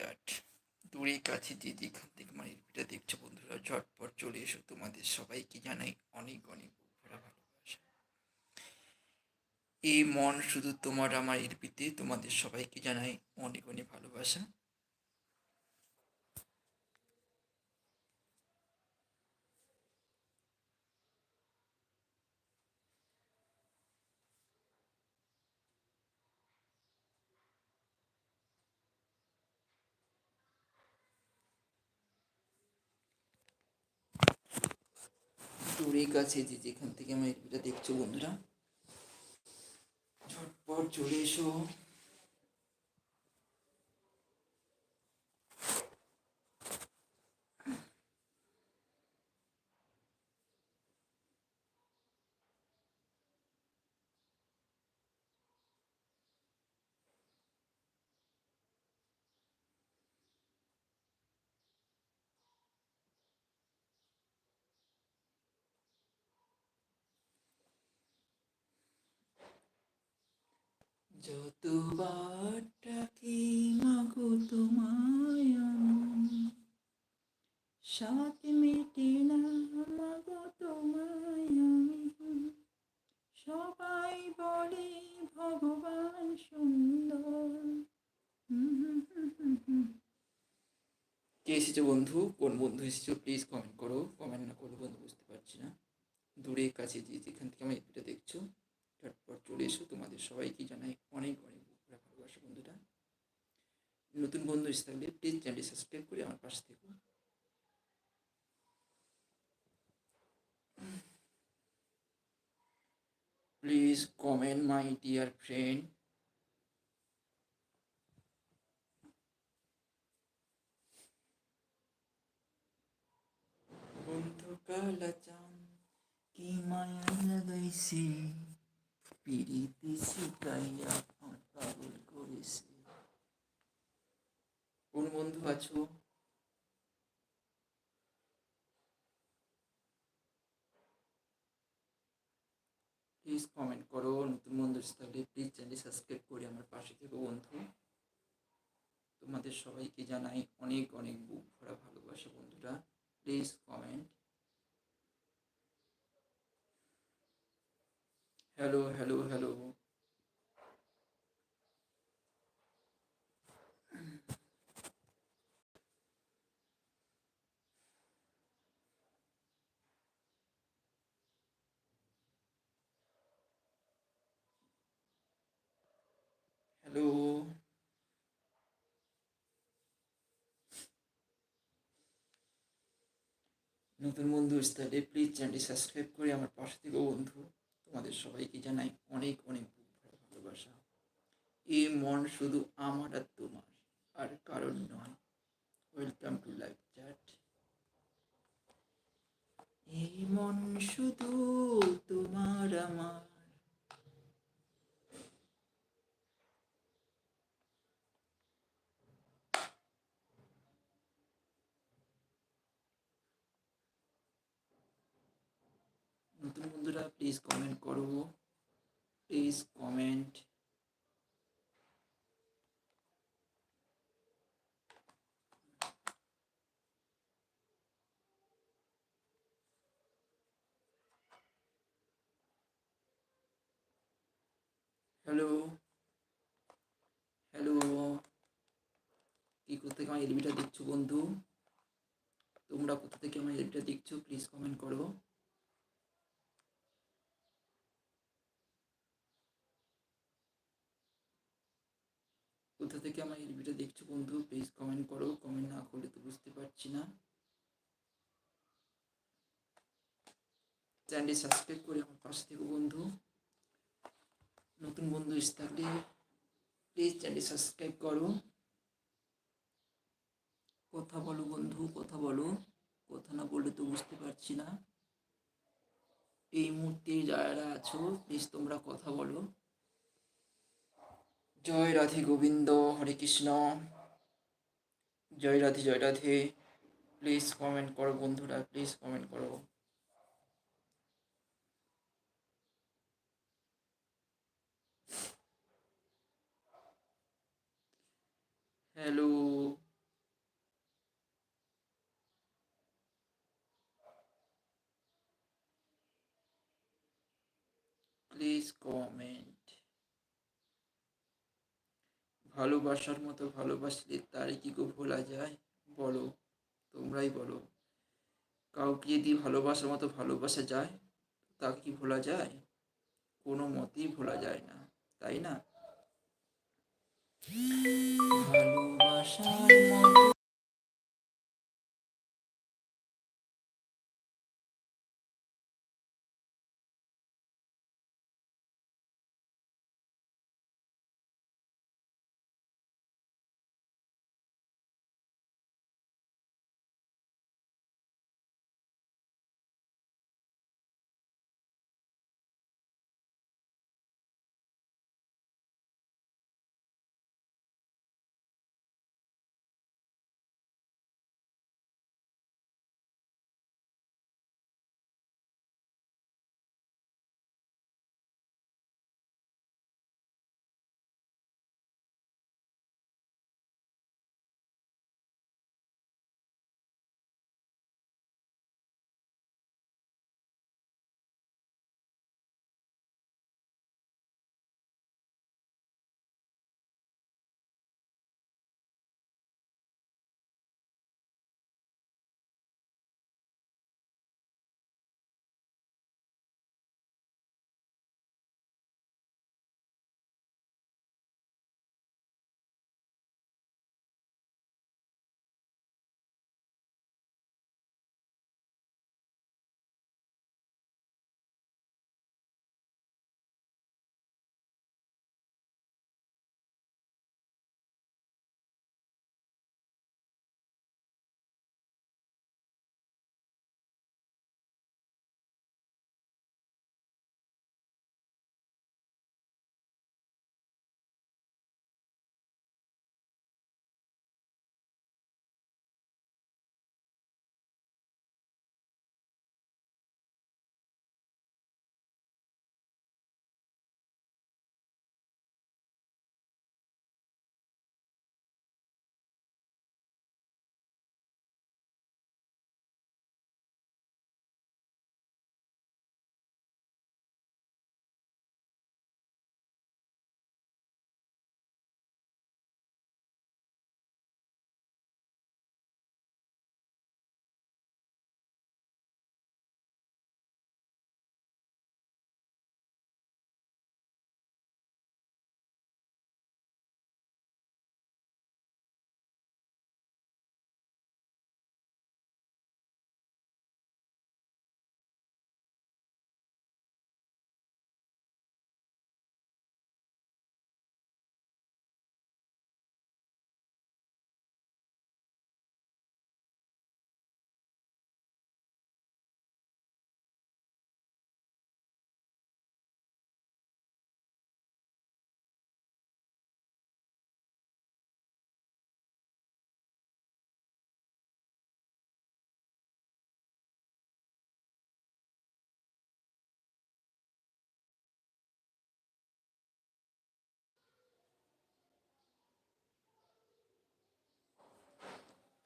Chat দূরে কাছে যে যেখান থেকে আমার ভিডিও দেখছ বন্ধুরা, ঝটপট চলে এসো তোমাদের সবাইকে জানাই অনেক অনেক এই মন শুধু তোমার আমার এরপিতে তোমাদের সবাইকে জানাই অনেক অনেক ভালোবাসা। দূরে কাছে যে যেখান থেকে আমার ভিডিও দেখছ বন্ধুরা ঝটপট চলে এসো। যতবার ডাকি মাগো তোমায় আমি সাত মেটে না মাগো তোমায় আমি। সবাই বলে ভগবান সুন্দর। কে এসেছ বন্ধু? কোন বন্ধু এসেছ? প্লিজ কমেন্ট করো। কমেন্ট না করলে বন্ধু বুঝতে পারছি না। দূরে কাছে যে যেখান থেকে আমার এটা দেখছ। ঝটপট চলে এসো। তোমাদের সবাইকে জানাই অনেক অনেক ভালোবাসা বন্ধুরা। নতুন বন্ধু এসে থাকলে প্লিজ চ্যানেলটি সাবস্ক্রাইব করে আমার পাশে থেকো। Please comment my dear friend বন্ধু কালা চান কি মায়া লাগাইছে পিড়িতে আমার পাগল করেছে কোন বন্ধু আছো? প্লিজ কমেন্ট করো, নতুন বন্ধু এসে থাকলে প্লিজ চ্যানেল সাবস্ক্রাইব করে আমার পাশে থেকো বন্ধু। তোমাদের সবাইকে জানাই অনেক অনেক বুক ভরা ভালোবাসা বন্ধুরা। Please comment hello hello hello hello নতুন বন্ধু আসতে প্লিজ চ্যানেলটি সাবস্ক্রাইব করে আমার পাশে থেকে বন্ধু। তোমাদের সবাইকে জানাই অনেক অনেক ভালোবাসা। এ মন শুধু আমার আর তোমার, আর কারণ নয়। ওয়েলকাম টু লাইফ চ্যাট এই মন শুধু তোমার আমার নতুন বন্ধুরা প্লিজ কমেন্ট করো। প্লিজ কমেন্ট হ্যালো হ্যালো কি কোথা থেকে আমার এলবিটা দেখছ বন্ধু? তোমরা কোথা থেকে আমার এলবিটা দেখছ? প্লিজ কমেন্ট করো। কোথা থেকে আমার এই ভিডিও দেখছ বন্ধু? প্লিজ কমেন্ট করো। কমেন্ট না করলে তো বুঝতে পারছি না। চ্যানেলটি সাবস্ক্রাইব করে আমার পাশে থেকে বন্ধু। নতুন বন্ধু এসে থাকলে প্লিজ চ্যানেলটি সাবস্ক্রাইব করো। কথা বলো বন্ধু, কথা বলো। কথা না বললে তো বুঝতে পারছি না। এই মুহূর্তে যারা আছো প্লিজ তোমরা কথা বলো। জয় রাধে গোবিন্দ, হরে কৃষ্ণ। জয় রাধে জয় রাধে। প্লিজ কমেন্ট করো বন্ধুরা প্লিজ কমেন্ট করো। হ্যালো প্লিজ কমেন্ট ভালোবাসার মতো ভালোবাসলে তারই কি গো ভোলা যায়? বলো, তোমরাই বলো। কাউকে যদি ভালোবাসার মতো ভালোবাসা যায়, তা কি ভোলা যায়? কোনো মতেই ভোলা যায় না, তাই না? ভালোবাসার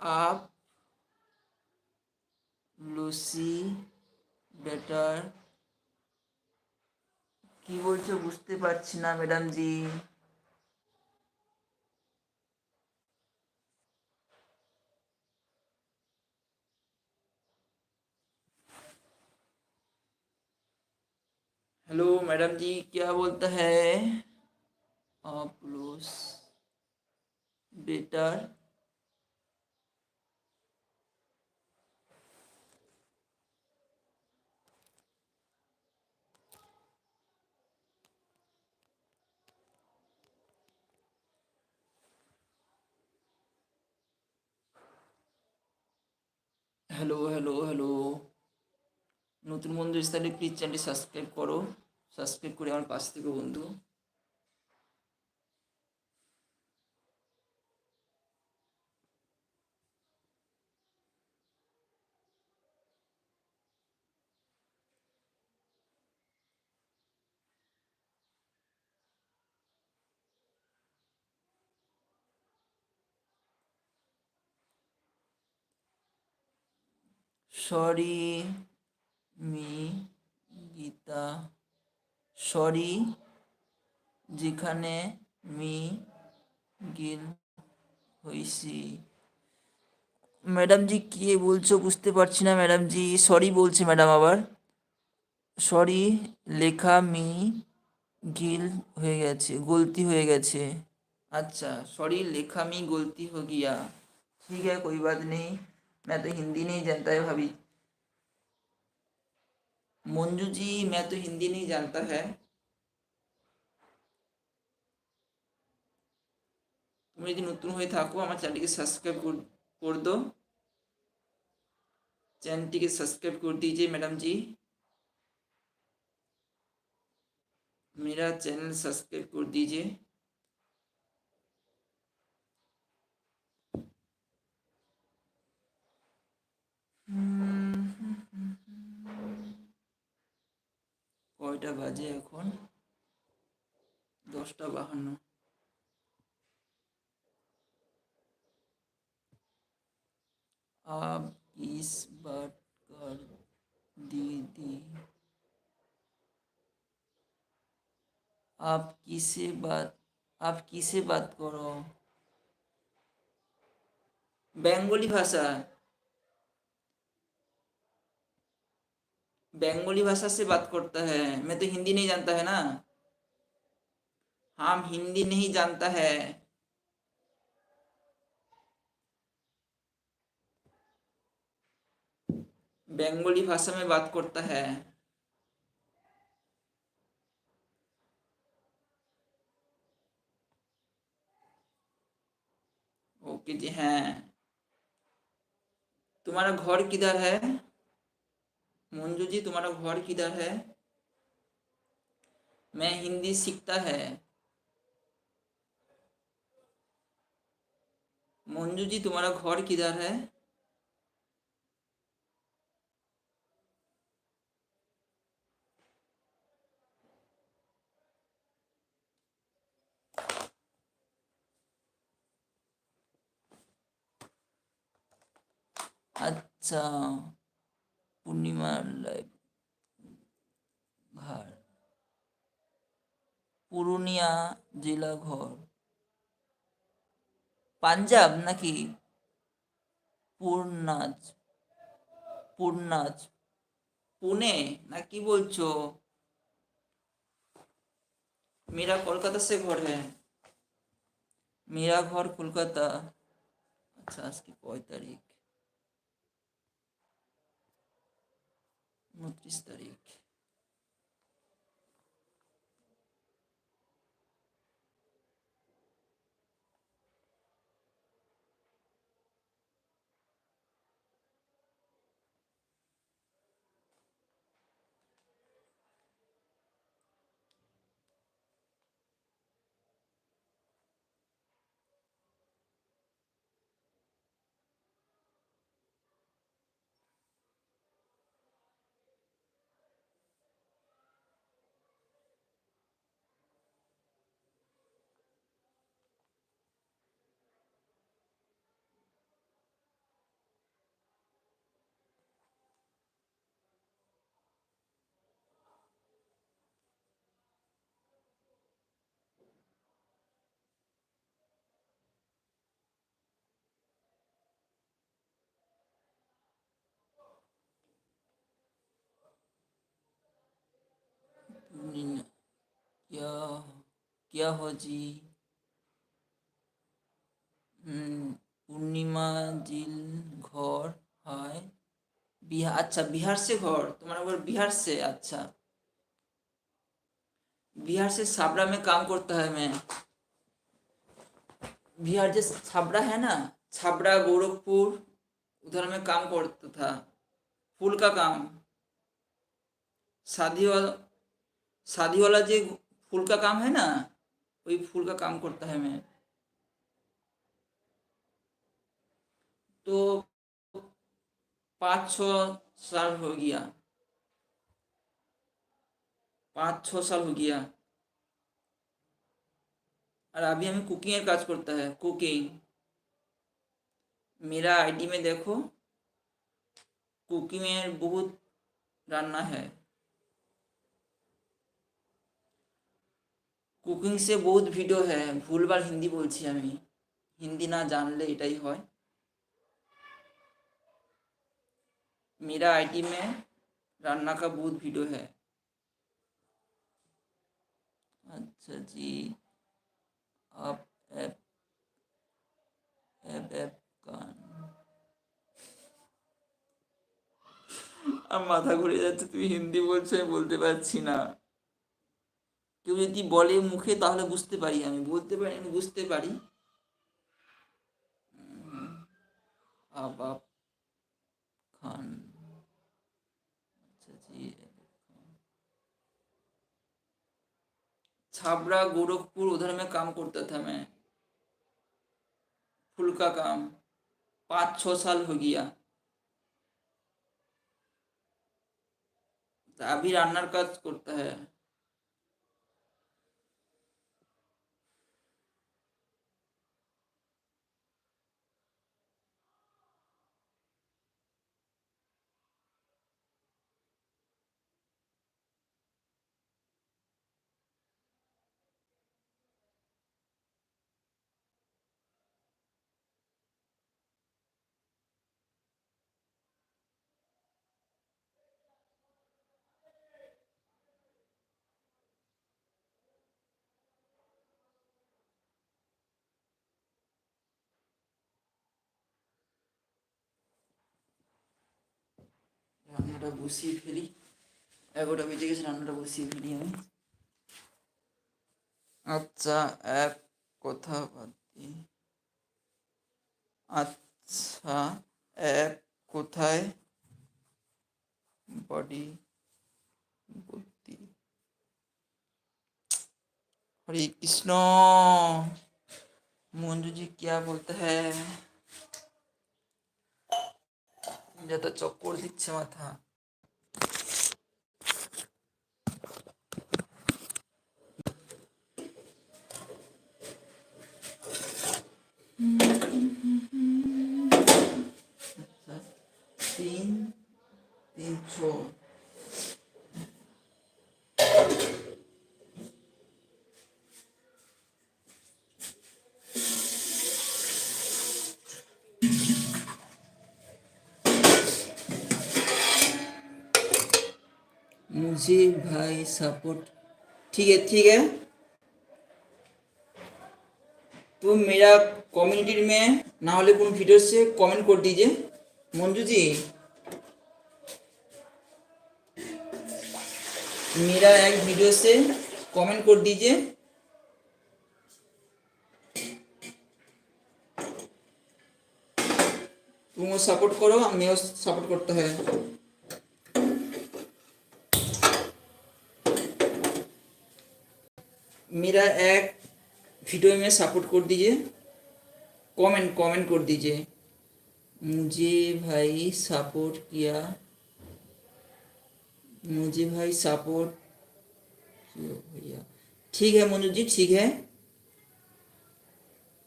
আপ লুসি বেটার কি বলছো বুঝতে পারছি না ম্যাডাম জি हेलो मैडम जी क्या बोलता है आप loose better hello hello hello. নতুন বন্ধু স্থানে প্লিজ চ্যানেলটি সাবস্ক্রাইব করো। সাবস্ক্রাইব করে আমার পাশ থেকে বন্ধু। সরি মি গীতা সরি যেখানে মি গিল হইসি ম্যাডাম জি কি বলছো বুঝতে পারছি না ম্যাডাম জি সরি বলছি ম্যাডাম আবার সরি লেখা মি গিল হয়ে গেছে গলতি হয়ে গেছে अच्छा सॉरी लिखा मी गलती हो गया ठीक है कोई बात नहीं मैं तो हिंदी नहीं जानता है भाभी मंजू जी मैं तो हिंदी नहीं जानता है তুমি যদি নতুন হয়ে থাকো আমার চ্যানেলটিকে সাবস্ক্রাইব कर दो চ্যানেলটিকে सब्सक्राइब कर दीजिए मैडम जी मेरा चैनल सब्सक्राइब कर दीजिए কয়টা বাজে এখন দশটা বাহান্ন आप किस बात कर दीदी आप किसे बात आप किसे बात करो बेंगोली भाषा बंगाली भाषा से बात करता है। मैं तो हिंदी नहीं जानता है ना। हम हिंदी नहीं जानता है। बंगाली भाषा में बात करता है। ओके जी, हैं। तुम्हारा घर किधर है? मंजू जी तुम्हारा घर किधर है? मैं हिंदी सीखता है। मंजू जी तुम्हारा घर किधर है? अच्छा। পূর্ণিমার লাইভ ঘর পুরুলিয়া জেলা ঘর পাঞ্জাব নাকি পূর্ণাজ পূর্ণাজ পুনে না কি বলছো मेरा कोलकाता से घर है मेरा घर कोलकाता अच्छा आज की कय तारीख উনত্রিশ তারিখ क्या क्या हो जी पूर्णिमा जिल घर है बिहार अच्छा बिहार से घर तुम्हारा घर बिहार से अच्छा बिहार से छाबड़ा में काम करता है मैं बिहार जो छाबड़ा है ना छाबड़ा गोरखपुर उधर में काम करता था फूल का काम शादी वाला शादी वाला जो फूल का काम है ना वही फूल का काम करता है मैं। तो पाँच छ साल हो गया। पाँच छ साल हो गया। और अभी हमें कुकिंग काज करता है कुकिंग मेरा आईडी में देखो कुकिंग में बहुत रानना है। कुकिंग से बहुत वीडियो है भूल बार हिंदी বলছি আমি হিন্দি না জানলে এটাই হয় मेरा आईडी में रान्ना का बहुत वीडियो है अच्छा जी आप ऐप ऐप ऐप का আমার মাথা ঘুরে যাচ্ছে তুমি হিন্দি বলছো আমি বলতে পারছি না কেউ যদি বলে মুখে তাহলে বুঝতে পারি আমি বলতে পারি আমি বুঝতে পারি উম, আপ আপ খান अच्छा जी छाबड़ा गोरखपुर उधर में काम करता था मैं फुल का काम पाँच छः साल हो गया তা अभी রান্নার কাজ করতে है রান্নাটা বসিয়ে ফেলি এগারোটা বেজে গেছে রান্নাটা বসিয়ে ফেলি আমি আচ্ছা এক কথা বাদ দিই আচ্ছা এক কোথায় बॉडी बुद्धि हरे कृष्ण मंजू जी क्या बोलते हैं যত চক্কর দিচ্ছে মাথা। আচ্ছা, তিন তিন ছ मुझे भाई सपोर्ट ठीक है ठीक है तो मेरा कम्युनिटी में ना होले कोई वीडियो से कमेंट कर दीजिए मंजू जी मेरा एक वीडियो से कमेंट कर दीजिए तुम सपोर्ट करो मैं सपोर्ट करता है मेरा एक वीडियो में सपोर्ट कर दीजिए कमेंट कमेंट कर दीजिए मुझे भाई सपोर्ट किया मुझे भाई सपोर्ट किया भैया ठीक है मनु जी ठीक है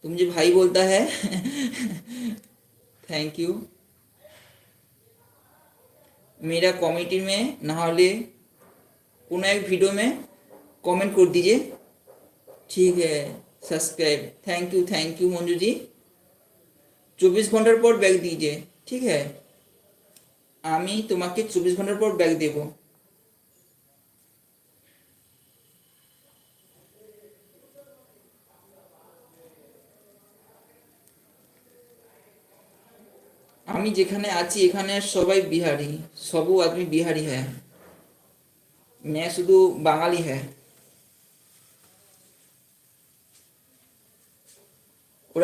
तुम मुझे भाई बोलता है थैंक यू मेरा कमेटी में ना হলে কোনো এক ভিডিও में कमेंट कर दीजिए ঠিক है subscribe thank you thank you Manju ji চব্বিশ ঘন্টার পর ব্যাগ দিয়েছে ঠিক है আমি তোমাকে চব্বিশ ঘন্টার পর ব্যাগ দেব আমি যেখানে আছি এখানে সবাই বিহারি সবু আদমি বিহারি হ্যাঁ मैं শুধু বাঙালি হ্যাঁ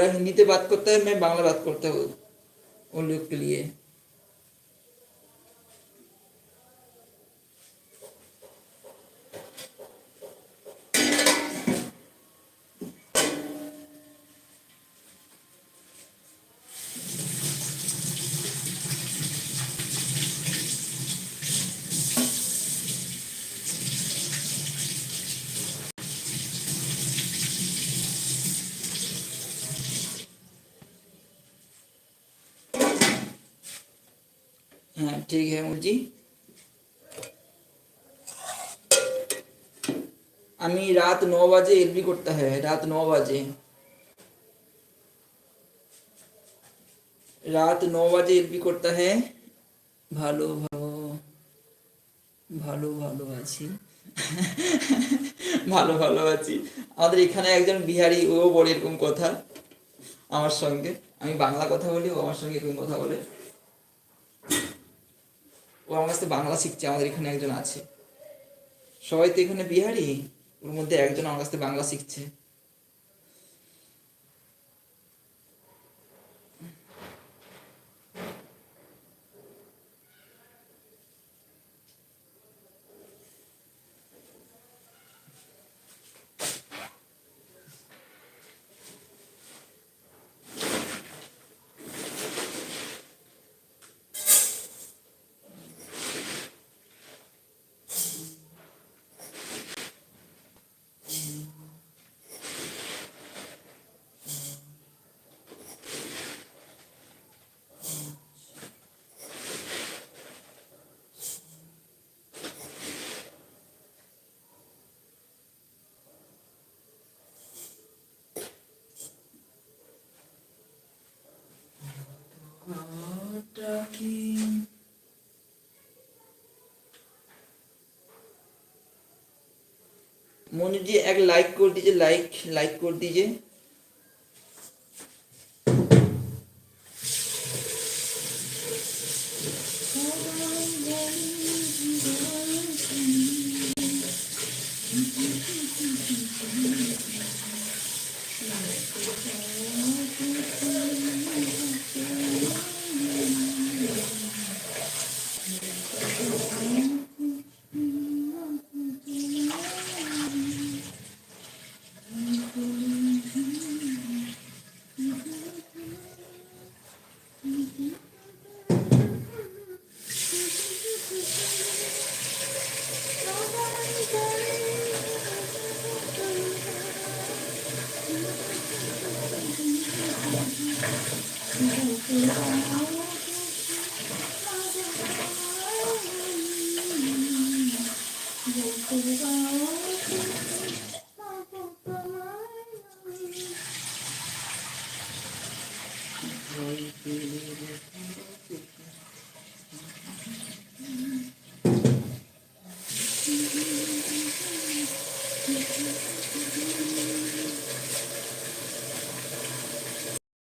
हिंदी से बात करता है मैं बांग्ला बात करता हूँ उन लोग के लिए। हाँ ठीक है मुझी আমি রাত ন বাজে এলবি করতে হয় রাত ন বাজে রাত ন বাজে এলবি করতে হয় ভালো ভালো ভালো ভালো আছি ভালো ভালো আছি আমাদের এখানে একজন বিহারি ও বলে এরকম কথা আমার সঙ্গে আমি বাংলা কথা বলি ও আমার সঙ্গে এরকম কথা বলে ও আমার কাছে বাংলা শিখছে, আমাদের এখানে একজন আছে। সবাই তো এখানে বিহারি? ওর মধ্যে একজন আমার কাছে বাংলা শিখছে। मनु जी एक लाइक कर दीजिए लाइक लाइक कर दीजिए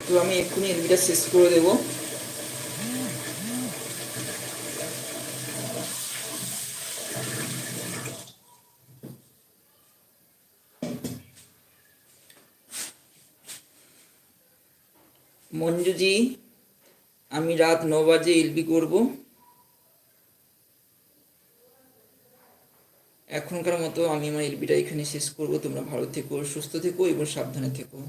তো আমি এক্ষুনি এলবিটা শেষ করে দেবো। মঞ্জুজি, আমি রাত ন বাজে এলবি করব। এখনকার মতো আমি আমার এলবিটা এখানে শেষ করব। তোমরা ভালো থেকো, সুস্থ থেকো এবং সাবধানে থেকো।